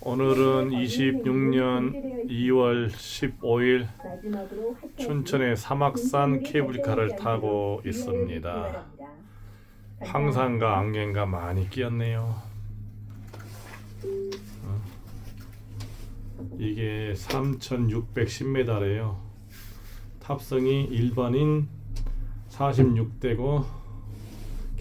오늘은 26년 2월 15일 춘천의 사막산 케이블카를 타고 있습니다. 황산과 안개가 많이 끼었네요. 어. 이게 3,610m래요. 탑승이 일반인 46대고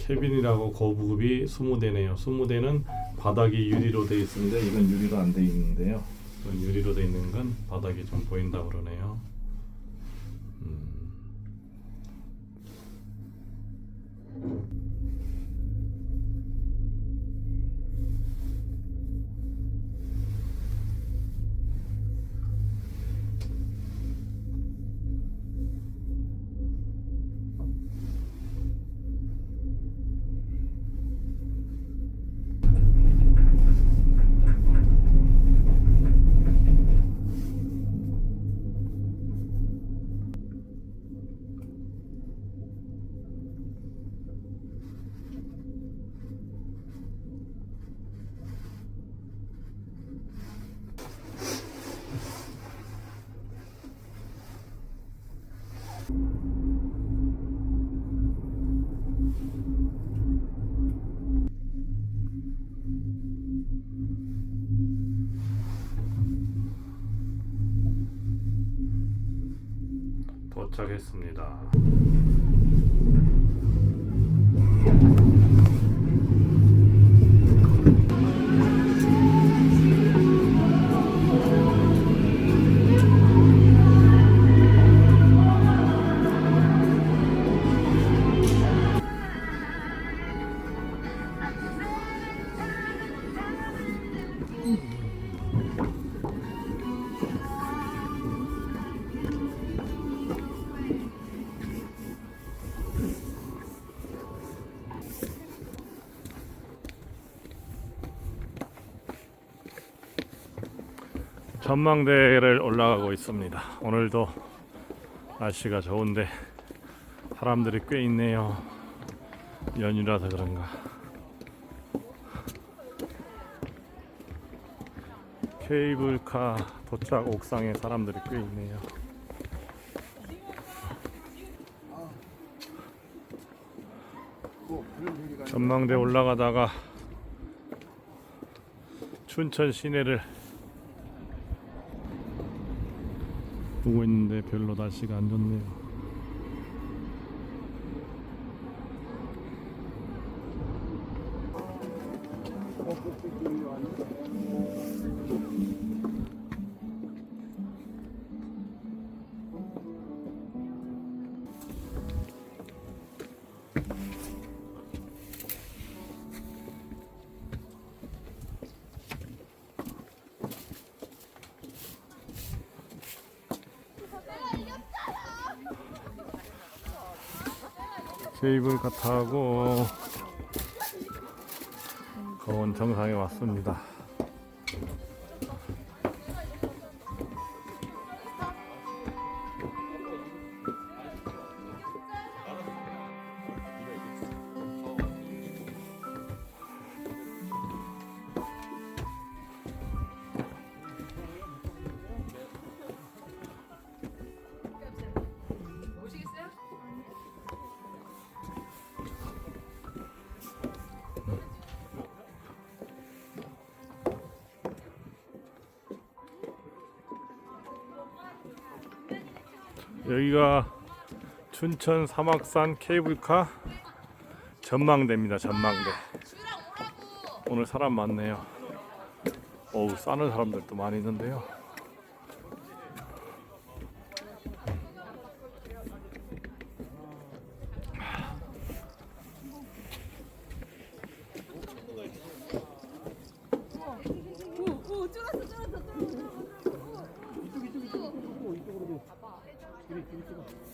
캐빈이라고 고부급이 20대네요. 20대는 바닥이 유리로 되어 있습니다. 이건 유리로 안 되어 있는데요. 유리로 되어 있는 건 바닥이 좀 보인다 그러네요. 도착했습니다. 전망대를 올라가고 있습니다. 오늘도 날씨가 좋은데 사람들이 꽤 있네요. 연휴라서 그런가. 케이블카 도착 옥상에 사람들이 꽤 있네요. 전망대 올라가다가 춘천 시내를 보고 있는데 별로 날씨가 안 좋네요. 케이블 카 타고 거원 정상에 왔습니다. 여기가 춘천 사막산 케이블카 전망대입니다. 전망대. 오늘 사람 많네요. 어우 싸는 사람들도 많이 있는데요. 그래 그래 찍어